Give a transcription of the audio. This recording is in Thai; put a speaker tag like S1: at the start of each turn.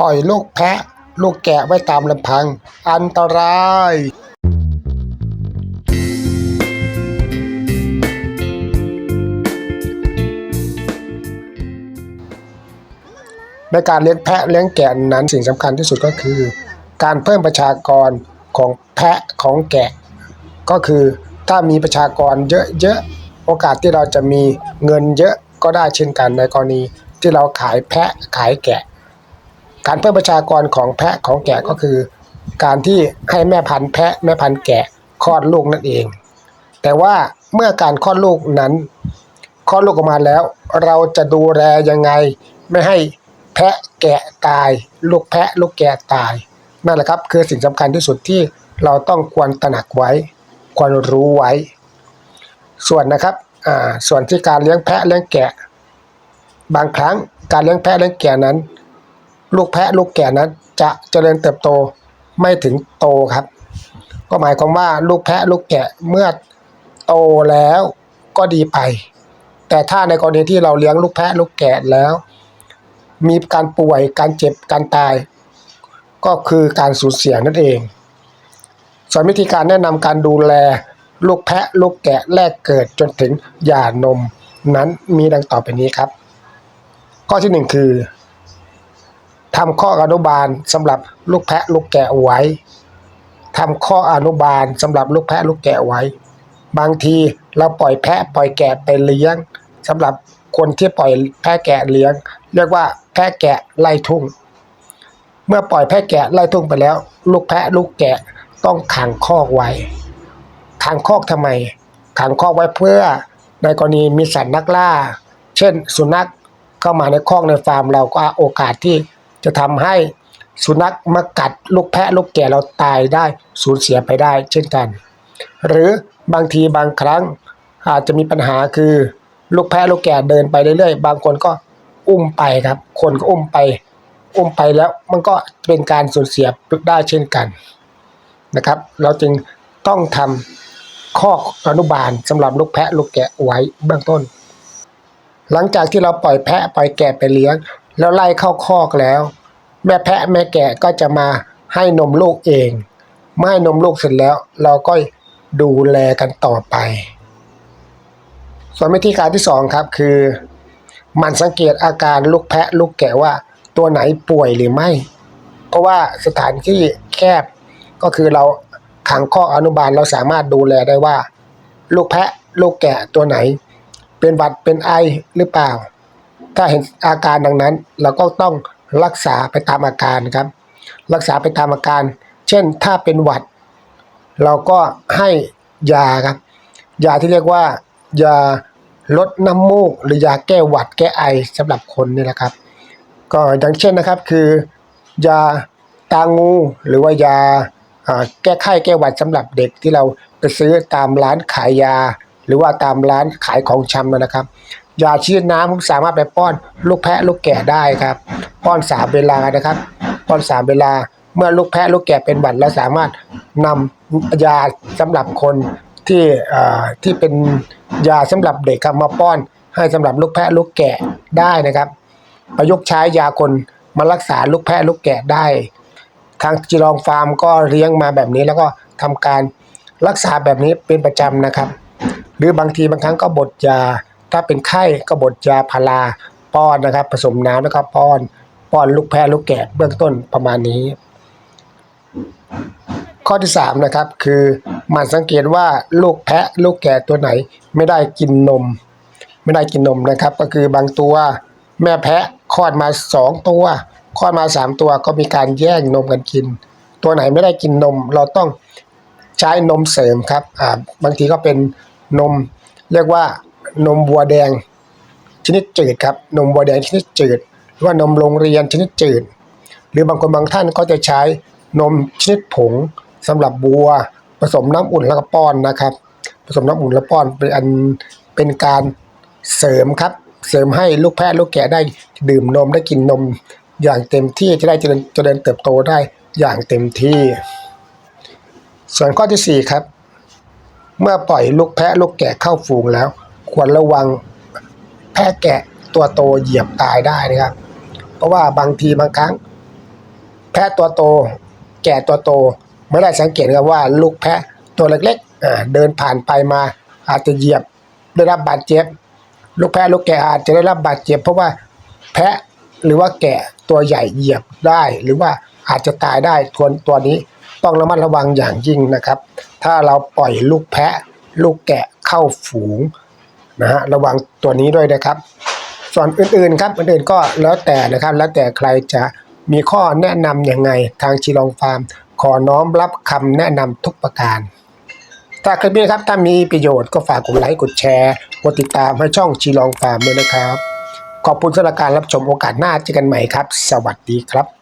S1: ปล่อยลูกแพะ ลูกแกะไว้ตามลำพัง อันตรายในการเลี้ยงแพะเลี้ยงแกะนั้นสิ่งสำคัญที่สุดก็คือ การเพิ่มประชากรของแพะของแกะ ก็คือถ้ามีประชากรเยอะๆโอกาสที่เราจะมีเงินเยอะก็ได้เช่นกันในกรณีที่เราขายแพะขายแกะ การเพิ่มประชากรของแพะของแกะก็คือ การที่ให้แม่พันธุ์แพะแม่พันธุ์แกะคลอดลูกนั่นเอง แต่ว่าเมื่อการคลอดลูกนั้นคลอดลูกออกมาแล้ว เราจะดูแลยังไงไม่ให้แพะแกะตาย ลูกแพะลูกแกะตายนั่นแหละครับคือสิ่งสำคัญที่สุดที่เราต้องควรตระหนักไว้ ควรรู้ไว้ ส่วนนะครับอ่าส่วนที่การเลี้ยงแพะเลี้ยงแกะ บางครั้งการเลี้ยงแพะเลี้ยงแกะนั้น ลูกแพะลูกแกะนั้น จะเจริญเติบโตไม่ถึงโตครับ ก็หมายความว่าลูกแพะลูกแกะเมื่อโตแล้วก็ดีไป แต่ถ้าในกรณีที่เราเลี้ยงลูกแพะลูกแกะแล้ว มีการป่วยการเจ็บการตาย ก็คือการสูญเสียนั่นเอง ส่วนวิธีการแนะนำการดูแลลูกแพะลูกแกะแรกเกิดจนถึงหย่านมนั้นมีดังต่อไปนี้ครับ ข้อที่หนึ่งคือ ทำข้ออนุบาลสำหรับลูกแพะลูกแกะไว้ทำข้ออนุบาลสำหรับลูกแพะลูกแกะไว้ บางทีเราปล่อยแพะปล่อยแกะไปเลี้ยงสำหรับคนที่ปล่อยแพะแกะเลี้ยง เรียกว่าแพะแกะไล่ทุ่ง เมื่อปล่อยแพะแกะไล่ทุ่งไปแล้ว ลูกแพะลูกแกะต้องขังคอกไว้ขังคอกทำไม ขังคอกไว้เพื่อในกรณีมีสัตว์นักล่า เช่นสุนัขเข้ามาในคอกในฟาร์มเราก็โอกาสที่ จะทำให้สุนัขมากัดลูกแพะลูกแกะเราตายได้สูญเสียไปได้ เช่นกัน หรือบางทีบางครั้งอาจจะมีปัญหาคือลูกแพะลูกแกะเดินไปเรื่อยๆ บางคนก็อุ้มไปครับ คนก็อุ้มไป อุ้มไปแล้วมันก็เป็นการสูญเสียได้เช่นกันนะครับ เราจึงต้องทำข้ออนุบาลสำหรับลูกแพะลูกแกะไว้เบื้องต้น หลังจากที่เราปล่อยแพะปล่อยแกะไปเลี้ยง แล้วไล่เข้าคอกแล้ว แม่แพะแม่แกะก็จะมาให้นมลูกเองเมื่อให้นมลูกเสร็จแล้ว เราก็ดูแลกันต่อไป ส่วนวิธีการที่สองครับคือ มันสังเกตอาการลูกแพะลูกแกะว่า ตัวไหนป่วยหรือไม่ เพราะว่าสถานที่แคบก็คือเราขังข้อกอนุบาลเราสามารถดูแลได้ว่า ลูกแพะลูกแกะตัวไหน เป็นหวัดเป็นไอหรือเปล่า ถ้าเห็นอาการดังนั้น เราก็ต้องรักษาไปตามอาการครับ รักษาไปตามอาการ เช่นถ้าเป็นหวัด เราก็ให้ยาครับ ยาที่เรียกว่ายาลดน้ำมูก หรือยาแก้หวัดแก้ไอสำหรับคนนี่แหละครับ ก็อย่างเช่นนะครับคือยาตางูหรือว่ายาอ่าแก้ไข้แก้หวัดสำหรับเด็กที่เราไปซื้อตามร้านขายยา หรือว่าตามร้านขายของชำนะครับ ยาชีดน้ำผมสามารถไปป้อนลูกแพะลูกแกะได้ครับ ป้อนสามเวลานะครับ ป้อนสามเวลาเมื่อลูกแพะลูกแกะเป็นหวัดเราสามารถนำยาสำหรับคนที่ที่เป็นยาสำหรับเด็กครับมาป้อนให้สำหรับลูกแพะลูกแกะได้นะครับ ประยุกต์ใช้ยาคนมารักษาลูกแพะลูกแกะได้ ทางจิรองฟาร์มก็เลี้ยงมาแบบนี้แล้วก็ทำการรักษาแบบนี้เป็นประจำนะครับ หรือบางทีบางครั้งก็บดยา ถ้าเป็นไข้ก็บดยาพาราป้อนนะครับ ผสมน้ำแล้วก็ป้อนป้อนลูกแพะลูกแกะเบื้องต้นประมาณนี้ ข้อที่สามนะครับคือมันสังเกตว่าลูกแพะลูกแกะตัวไหนไม่ได้กินนม ไม่ได้กินนมนะครับ ก็คือบางตัวแม่แพะคลอดมาสองตัวคลอดมาสามตัวก็มีการแย่งนมกันกิน ตัวไหนไม่ได้กินนม เราต้องใช้นมเสริมครับอ่าบางทีก็เป็นนมเรียกว่า นมวัวแดง ชนิดจืดครับ นมวัวแดงชนิดจืด หรือว่านมโรงเรียนชนิดจืด หรือบางคนบางท่านก็จะใช้นมชนิดผงสำหรับบัว ผสมน้ำอุ่นแล้วก็ป้อนนะครับ ผสมน้ำอุ่นแล้วป้อนเป็นอันเป็นการเสริมครับ เสริมให้ลูกแพะลูกแกะได้ดื่มนมได้กินนมอย่างเต็มที่จะได้เจริญเจริญเติบโตได้อย่างเต็มที่ ส่วนข้อที่สี่ครับ เมื่อปล่อยลูกแพะลูกแกะเข้าฝูงแล้ว ควรระวังแพะแกะตัวโตเหยียบตายได้นะครับ เพราะว่าบางทีบางครั้ง แพะตัวโต แกะตัวโตไม่ได้สังเกตครับว่าลูกแพะตัวเล็กๆเดินผ่านไปมาอาจจะเหยียบได้รับบาดเจ็บ ลูกแพะลูกแกะอาจจะได้รับบาดเจ็บ เพราะว่าแพะหรือว่าแกะตัวใหญ่เหยียบได้ หรือว่าอาจจะตายได้ทวนตัวนี้ต้องระมัดระวังอย่างยิ่งนะครับ ถ้าเราปล่อยลูกแพะ ลูกแกะเข้าฝูง นะฮะระวังตัวนี้ด้วยนะครับ ส่วนอื่นๆครับอื่นๆก็แล้วแต่นะครับ แล้วแต่ใครจะมีข้อแนะนำยังไงทางชีลองฟาร์ม ขอน้อมรับคำแนะนำทุกประการถ้าคลิปนี้ครับถ้ามีประโยชน์ก็ฝากกดไลค์กดแชร์กดติดตามให้ช่องชีลองฟาร์มด้วยนะครับ ขอบคุณสำหรับการรับชมโอกาสหน้าเจอกันใหม่ครับ สวัสดีครับ